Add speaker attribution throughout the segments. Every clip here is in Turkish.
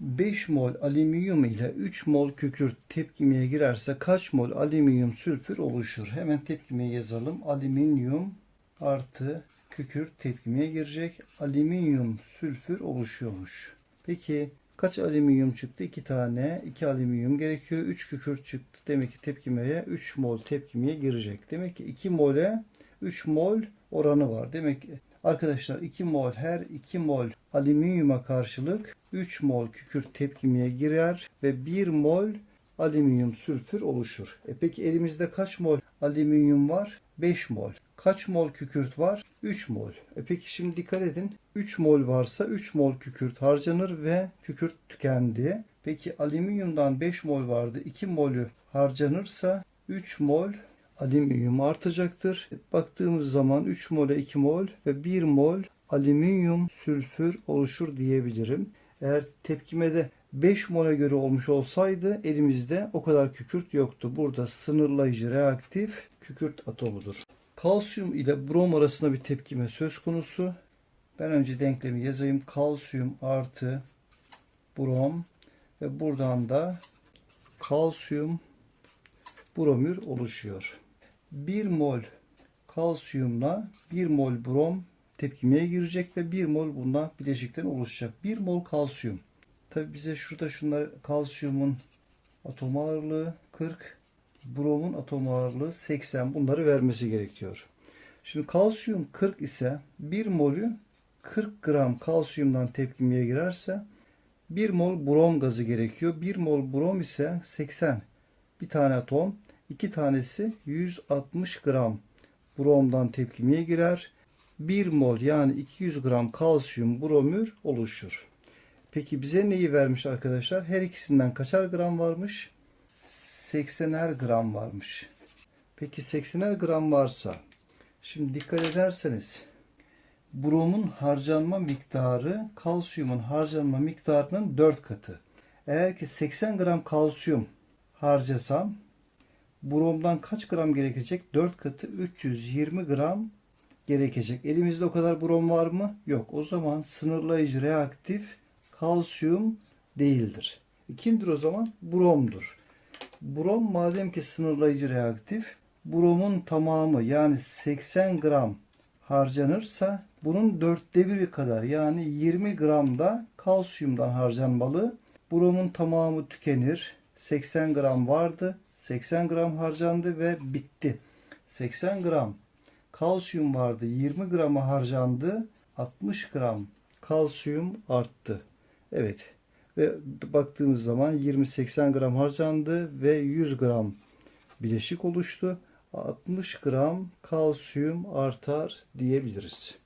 Speaker 1: 5 mol alüminyum ile 3 mol kükürt tepkimeye girerse kaç mol alüminyum sülfür oluşur? Hemen tepkimeye yazalım. Alüminyum artı kükürt tepkimeye girecek. Alüminyum sülfür oluşuyormuş. Peki kaç alüminyum çıktı? 2 tane. 2 alüminyum gerekiyor. 3 kükürt çıktı. Demek ki tepkimeye 3 mol tepkimeye girecek. Demek ki 2 mole 3 mol oranı var. Demek ki arkadaşlar 2 mol her 2 mol alüminyuma karşılık 3 mol kükürt tepkimeye girer ve 1 mol alüminyum sülfür oluşur. E peki elimizde kaç mol alüminyum var? 5 mol. Kaç mol kükürt var? 3 mol. E peki şimdi dikkat edin. 3 mol varsa 3 mol kükürt harcanır ve kükürt tükendi. Peki alüminyumdan 5 mol vardı. 2 molü harcanırsa 3 mol alüminyum artacaktır. Baktığımız zaman 3 mole 2 mol ve 1 mol alüminyum sülfür oluşur diyebilirim. Eğer tepkimede 5 mole göre olmuş olsaydı elimizde o kadar kükürt yoktu. Burada sınırlayıcı reaktif kükürt atomudur. Kalsiyum ile brom arasında bir tepkime söz konusu. Ben önce denklemi yazayım. Kalsiyum artı brom ve buradan da kalsiyum bromür oluşuyor. 1 mol kalsiyumla 1 mol brom tepkimeye girecek ve 1 mol bundan bileşikten oluşacak. 1 mol kalsiyum. Tabi bize şurada şunlar kalsiyumun atom ağırlığı 40, bromun atom ağırlığı 80 bunları vermesi gerekiyor. Şimdi kalsiyum 40 ise 1 molü 40 gram kalsiyumdan tepkimeye girerse 1 mol brom gazı gerekiyor. 1 mol brom ise 80 bir tane atom. 2 tanesi 160 gram bromdan tepkimeye girer. 1 mol yani 200 gram kalsiyum bromür oluşur. Peki bize neyi vermiş arkadaşlar? Her ikisinden kaçar gram varmış? 80'er gram varmış. Peki 80'er gram varsa şimdi dikkat ederseniz bromun harcanma miktarı kalsiyumun harcanma miktarının 4 katı. Eğer ki 80 gram kalsiyum harcasam bromdan kaç gram gerekecek? 4 katı 320 gram gerekecek. Elimizde o kadar brom var mı? Yok. O zaman sınırlayıcı reaktif kalsiyum değildir. E Kimdir o zaman? Bromdur. Brom madem ki sınırlayıcı reaktif, bromun tamamı yani 80 gram harcanırsa bunun dörtte biri kadar yani 20 gram da kalsiyumdan harcanmalı. Bromun tamamı tükenir. 80 gram vardı. 80 gram harcandı ve bitti. 80 gram kalsiyum vardı. 20 grama harcandı. 60 gram kalsiyum arttı. Evet. Ve baktığımız zaman 20-80 gram harcandı ve 100 gram bileşik oluştu. 60 gram kalsiyum artar diyebiliriz.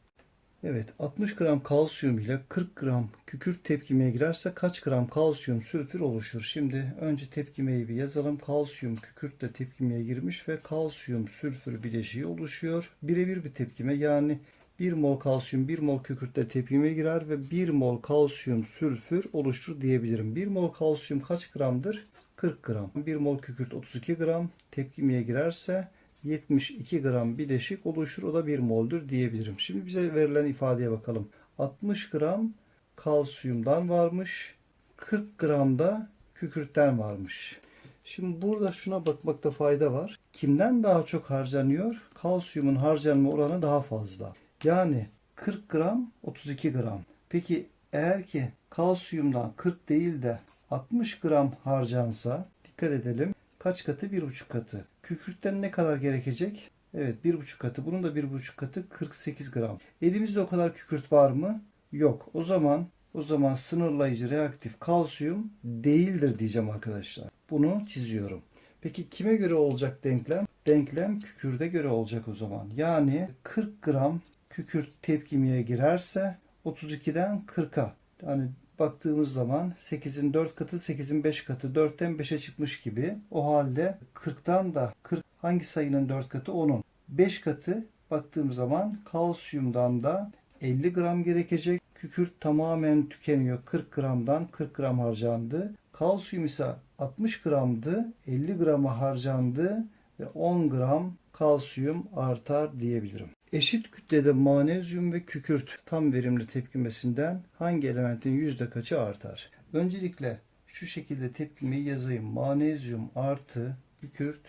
Speaker 1: Evet 60 gram kalsiyum ile 40 gram kükürt tepkimeye girerse kaç gram kalsiyum sülfür oluşur? Şimdi önce tepkimeyi bir yazalım. Kalsiyum kükürt de tepkimeye girmiş ve kalsiyum sülfür bileşiği oluşuyor. Birebir bir tepkime yani 1 mol kalsiyum 1 mol kükürtle tepkimeye girer ve 1 mol kalsiyum sülfür oluştur diyebilirim. 1 mol kalsiyum kaç gramdır? 40 gram. 1 mol kükürt 32 gram tepkimeye girerse 72 gram bileşik oluşur. O da 1 moldür diyebilirim. Şimdi bize verilen ifadeye bakalım. 60 gram kalsiyumdan varmış. 40 gram da kükürtten varmış. Şimdi burada şuna bakmakta fayda var. Kimden daha çok harcanıyor? Kalsiyumun harcanma oranı daha fazla. Yani 40 gram 32 gram. Peki eğer ki kalsiyumdan 40 değil de 60 gram harcansa dikkat edelim. Kaç katı? 1,5 katı. Kükürtten ne kadar gerekecek? Evet 1,5 katı. Bunun da 1,5 katı 48 gram. Elimizde o kadar kükürt var mı? Yok. O zaman o zaman sınırlayıcı reaktif kalsiyum değildir diyeceğim arkadaşlar. Bunu çiziyorum. Peki kime göre olacak denklem? Denklem kükürde göre olacak o zaman. Yani 40 gram kükürt tepkimeye girerse 32'den 40'a. Yani baktığımız zaman 8'in 4 katı 8'in 5 katı 4'ten 5'e çıkmış gibi. O halde 40'tan da 40 hangi sayının 4 katı? 10'un. 5 katı baktığım zaman kalsiyumdan da 50 gram gerekecek. Kükürt tamamen tükeniyor. 40 gramdan 40 gram harcandı. Kalsiyum ise 60 gramdı. 50 grama harcandı ve 10 gram kalsiyum artar diyebilirim. Eşit kütlede manezyum ve kükürt tam verimli tepkimesinden hangi elementin yüzde kaçı artar? Öncelikle şu şekilde tepkimeyi yazayım. Manezyum artı kükürt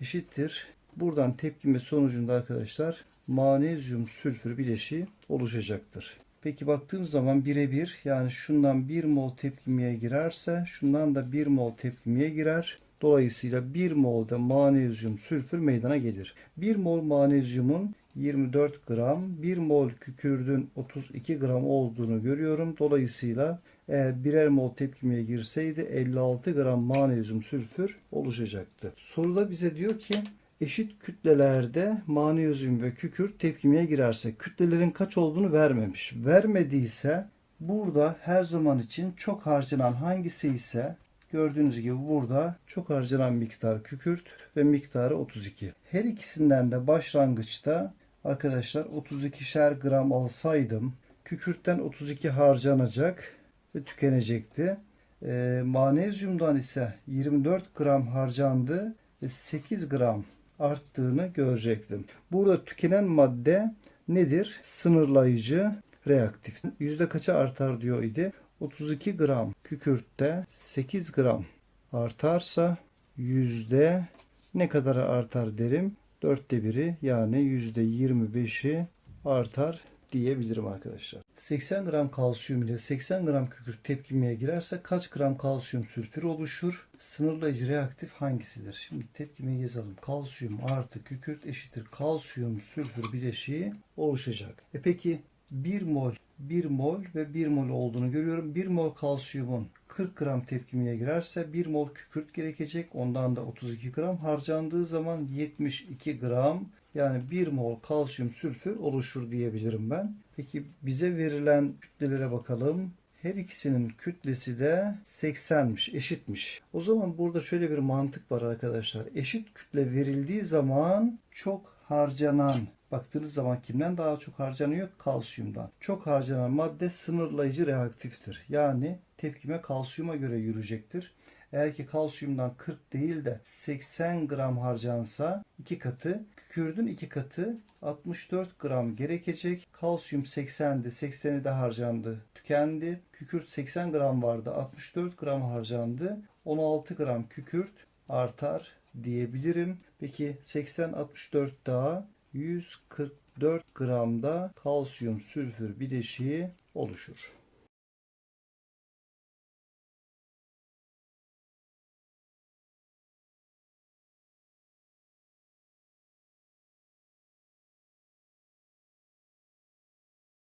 Speaker 1: eşittir. Buradan tepkime sonucunda arkadaşlar manezyum sülfür bileşiği oluşacaktır. Peki baktığım zaman birebir yani şundan 1 mol tepkimeye girerse şundan da 1 mol tepkimeye girer. Dolayısıyla 1 mol da manezyum sülfür meydana gelir. 1 mol manezyumun 24 gram, 1 mol kükürdün 32 gram olduğunu görüyorum. Dolayısıyla eğer birer mol tepkimeye girseydi 56 gram manezyum sülfür oluşacaktı. Soruda bize diyor ki eşit kütlelerde manezyum ve kükürt tepkimeye girerse kütlelerin kaç olduğunu vermemiş. Vermediyse burada her zaman için çok harcanan hangisi ise gördüğünüz gibi burada çok harcanan miktar kükürt ve miktarı 32. Her ikisinden de başlangıçta arkadaşlar 32'şer gram alsaydım kükürtten 32 harcanacak ve tükenecekti. E, manezyumdan ise 24 gram harcandı ve 8 gram arttığını görecektim. Burada tükenen madde nedir? Sınırlayıcı reaktif. Yüzde kaça artar diyor idi. 32 gram kükürtte 8 gram artarsa yüzde ne kadar artar derim? Dörtte biri yani yüzde 25'i artar diyebilirim arkadaşlar. 80 gram kalsiyum ile 80 gram kükürt tepkimeye girerse kaç gram kalsiyum sülfür oluşur? Sınırlayıcı reaktif hangisidir? Şimdi tepkimeyi yazalım. Kalsiyum artı kükürt eşittir kalsiyum sülfür bileşiği oluşacak. E peki 1 mol 1 mol ve 1 mol olduğunu görüyorum. 1 mol kalsiyumun 40 gram tepkimeye girerse 1 mol kükürt gerekecek. Ondan da 32 gram harcandığı zaman 72 gram yani 1 mol kalsiyum sülfür oluşur diyebilirim ben. Peki bize verilen kütlelere bakalım. Her ikisinin kütlesi de 80'miş, eşitmiş. O zaman burada şöyle bir mantık var arkadaşlar. Eşit kütle verildiği zaman çok harcanan Baktığınız zaman kimden daha çok harcanıyor? Kalsiyumdan. Çok harcanan madde sınırlayıcı reaktiftir. Yani tepkime kalsiyuma göre yürüyecektir. Eğer ki kalsiyumdan 40 değil de 80 gram harcansa 2 katı, kükürdün 2 katı 64 gram gerekecek. Kalsiyum 80'di, 80'i de harcandı, tükendi. Kükürt 80 gram vardı, 64 gram harcandı. 16 gram kükürt artar diyebilirim. Peki 80 64 daha 144 gramda kalsiyum sülfür bileşiği oluşur.